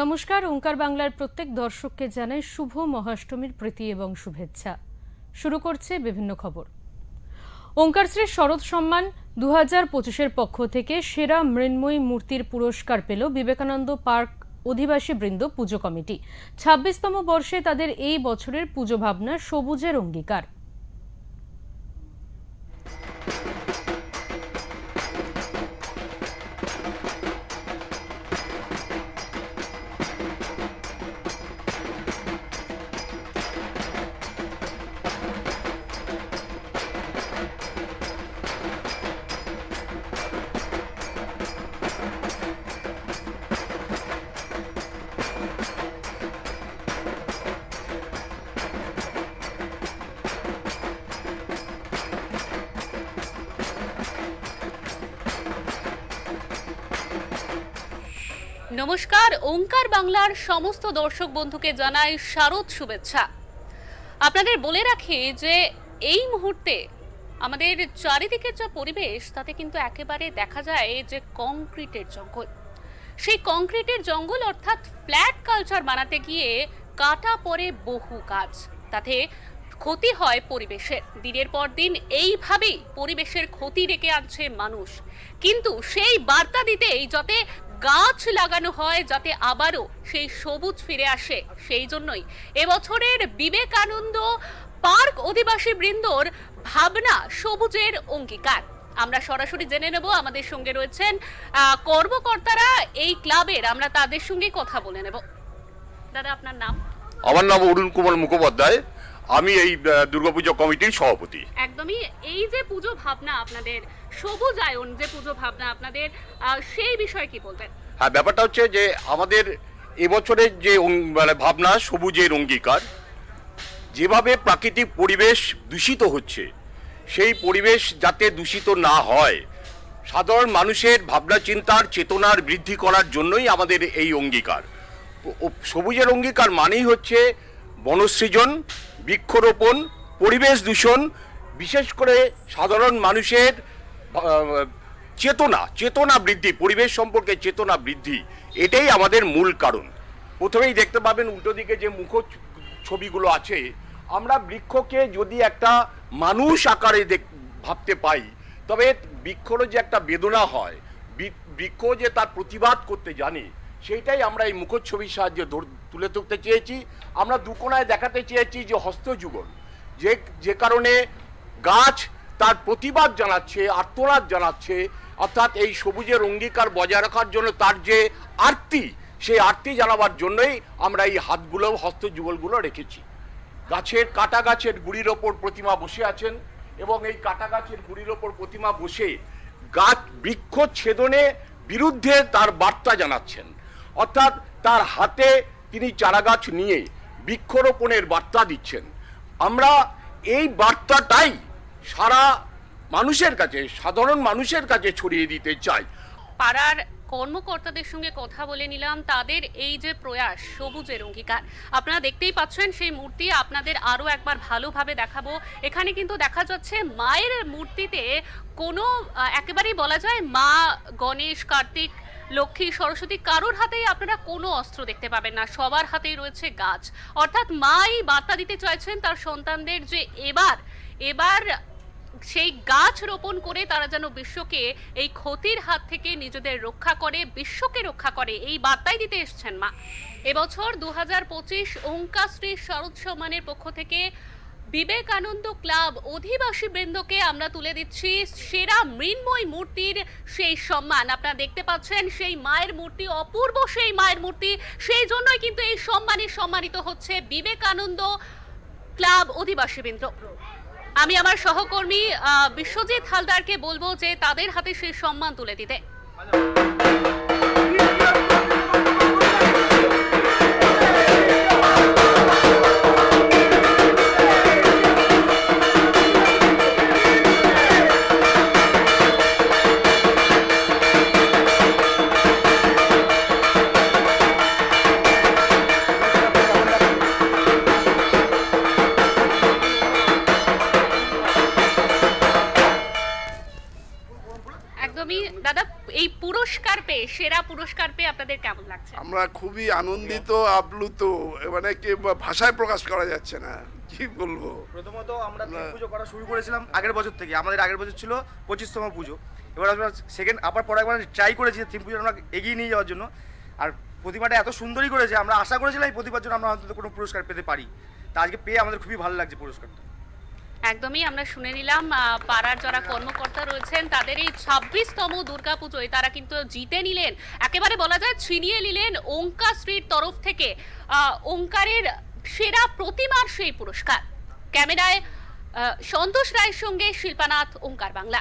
নমস্কার, ওঙ্কার বাংলার প্রত্যেক দর্শককে জানাই শুভ মহাষ্টমীর প্রীতি এবং শুভেচ্ছা। শুরু করছে বিভিন্ন খবর। ওঙ্কার শ্রী শরৎ সম্মান দু হাজার পঁচিশের পক্ষ থেকে সেরা মৃন্ময়ী মূর্তির পুরস্কার পেল বিবেকানন্দ পার্ক অধিবাসী বৃন্দ পুজো কমিটি। ছাব্বিশতম বর্ষে তাদের এই বছরের পুজো ভাবনা সবুজের অঙ্গীকার। নমস্কার, ওঙ্কার বাংলার সমস্ত দর্শক বন্ধুকে জানাই শারদ শুভেচ্ছা। আপনাদের বলে রাখি যে, এই মুহূর্তে আমাদের চারিদিকের যা পরিবেশ, তাতে কিন্তু একেবারে দেখা যায় যে কংক্রিটের জঙ্গল। সেই কংক্রিটের জঙ্গল অর্থাৎ ফ্ল্যাট কালচার বানাতে গিয়ে কাটা পড়ে বহু গাছ। তাতে ক্ষতি হয় পরিবেশের। দিনের পর দিন এইভাবেই পরিবেশের ক্ষতি ডেকে আনছে মানুষ। কিন্তু সেই বার্তা দিতেই, যাতে গাছ লাগানো হয় যাতে আবারও সেই সবুজ ফিরে আসে। সেই জন্যই এবছরের বিবেকানন্দ পার্ক অধিবাসী বৃন্দর ভাবনা সবুজের অঙ্গীকার। আমরা সরাসরি জেনে নেব আমাদের সঙ্গে রয়েছেন কর্মকর্তারা এই ক্লাবের। আমরা তাদের সঙ্গে কথা বলে নেব। দাদা আপনার নাম? আমার নাম অরুণ কুমার মুখোপাধ্যায়। আমি এই দুর্গাপুজো কমিটির সভাপতি। একদমই। এই যে পুজো ভাবনা আপনাদের সবুজ আয়ন যে পুজো ভাবনা আপনাদের সেই বিষয়ে কি বলবেন? হ্যাঁ ব্যাপারটা হচ্ছে যে আমাদের এবছরের যে মানে ভাবনা সবুজের অঙ্গীকার, যেভাবে প্রাকৃতিক পরিবেশ দূষিত হচ্ছে, সেই পরিবেশ যাতে দূষিত না হয়, সাধারণ মানুষের ভাবনা, চিন্তার চেতনার বৃদ্ধি করার জন্যই আমাদের এই অঙ্গীকার। সবুজের অঙ্গীকার মানেই হচ্ছে বনসৃজন, বৃক্ষরোপণ, পরিবেশ দূষণ, বিশেষ করে সাধারণ মানুষের চেতনা চেতনা বৃদ্ধি, পরিবেশ সম্পর্কে চেতনা বৃদ্ধি, এটাই আমাদের মূল কারণ। প্রথমেই দেখতে পাবেন উল্টো দিকে যে মুখ ছবিগুলো আছে, আমরা বৃক্ষকে যদি একটা মানুষ আকারে দেখ- ভাবতে পাই, তবে বৃক্ষরও যে একটা বেদনা হয় বৃক্ষ যে তার প্রতিবাদ করতে জানে, সেইটাই আমরা এই মুখচ্ছবির সাহায্যে তুলে ধরতে চেয়েছি। আমরা দুকোনায় দেখাতে চেয়েছি যে হস্তযুগল যে যে কারণে গাছ তার প্রতিবাদ জানাচ্ছে, আর্তনাদ জানাচ্ছে অর্থাৎ এই সবুজের অঙ্গীকার বজায় রাখার জন্য তার যে আরতি, সেই আরতি জানাবার জন্যই আমরা এই হাতগুলো হস্তযুগলগুলো রেখেছি। গাছের কাটা গাছের গুড়ির ওপর প্রতিমা বসে আছেন এবং এই কাটা গাছের গুড়ির ওপর প্রতিমা বসে গাছ বৃক্ষ ছেদনে বিরুদ্ধে তার বার্তা জানাচ্ছেন। অর্থাৎ তার হাতে তিনি চারাগাছ নিয়ে বৃক্ষরোপণের বার্তা দিচ্ছেন। আমরা এই বার্তাটাই সারা মানুষের কাছে, সাধারণ মানুষের কাছে ছড়িয়ে দিতে চাই। পাড়ার কর্মকর্তাদের সঙ্গে কথা বলে নিলাম, তাদের এই যে প্রয়াস, সবুজের অঙ্গীকার। আপনারা দেখতেই পাচ্ছেন সেই মূর্তি, আপনাদের আরও একবার ভালোভাবে দেখাবো। এখানে কিন্তু দেখা যাচ্ছে মায়ের মূর্তিতে কোনো একেবারেই বলা যায় মা, গণেশ, কার্তিক, লক্ষ্মী, সরস্বতী, কারোর হাতেই আপনারা কোনো অস্ত্র দেখতে পাবেন না। সবার হাতেই রয়েছে গাছ। অর্থাৎ মাই বার্তা দিতে চাইছেন তার সন্তানদের যে এবার এবার সেই গাছ রোপণ করে তারা যেন বিশ্বকে এই ক্ষতির হাত থেকে নিজেদের রক্ষা করে, বিশ্বকে রক্ষা করে, এই বার্তাই দিতে এসছেন মা। এবছর দু হাজার পঁচিশ ওঙ্কাশ্রী শরৎ সম্মানের পক্ষ থেকে বিবেকানন্দ ক্লাব অধিবাসী বৃন্দকে আমরা তুলে দিচ্ছি সেরা মৃন্ময় মূর্তির সেই সম্মান। আপনারা দেখতে পাচ্ছেন সেই মায়ের মূর্তি, অপূর্ব সেই মায়ের মূর্তি। সেই জন্যই কিন্তু এই সম্মানে সম্মানিত হচ্ছে বিবেকানন্দ ক্লাব অধিবাসী বৃন্দ। আমি আমার সহকর্মী বিশ্বজিৎ হালদারকে বলব যে তাদের হাতে সেই সম্মান তুলে দিতে। পুরস্কার পেয়ে সেরা পুরস্কার পেয়ে আপনাদের কেমন লাগছে? আমরা খুবই আনন্দিত আপ্লুত মানে কি ভাষায় প্রকাশ করা যাচ্ছে না কি বলব? প্রথমত আমরা পুজো করা শুরু করেছিলাম আগের বছর থেকে আমাদের আগের বছর ছিল পঁচিশতম পুজো। এবার আমরা সেকেন্ড আবার পরে একবার ট্রাই করেছি থিম পুজো আমরা এগিয়ে নিয়ে যাওয়ার জন্য। আর প্রতিমাটা এত সুন্দরই করেছে আমরা আশা করেছিলাম এই প্রতিমার জন্য আমরা অন্তত কোনো পুরস্কার পেতে পারি। তা আজকে পেয়ে আমাদের খুবই ভালো লাগছে পুরস্কারটা। একদমই আমরা শুনে নিলাম পাড়ার যারা কর্মকর্তা রয়েছেন তাদের এই ছাব্বিশতম দুর্গাপুজোয় তারা কিন্তু জিতে নিলেন। একেবারে বলা যায় ছিনিয়ে নিলেন ওঙ্কার শ্রীর তরফ থেকে। ওঙ্কারের সেরা প্রতিমার সেই পুরস্কার। ক্যামেরায় সন্তোষ রায়ের সঙ্গে শিল্পানাথ, ওঙ্কার বাংলা।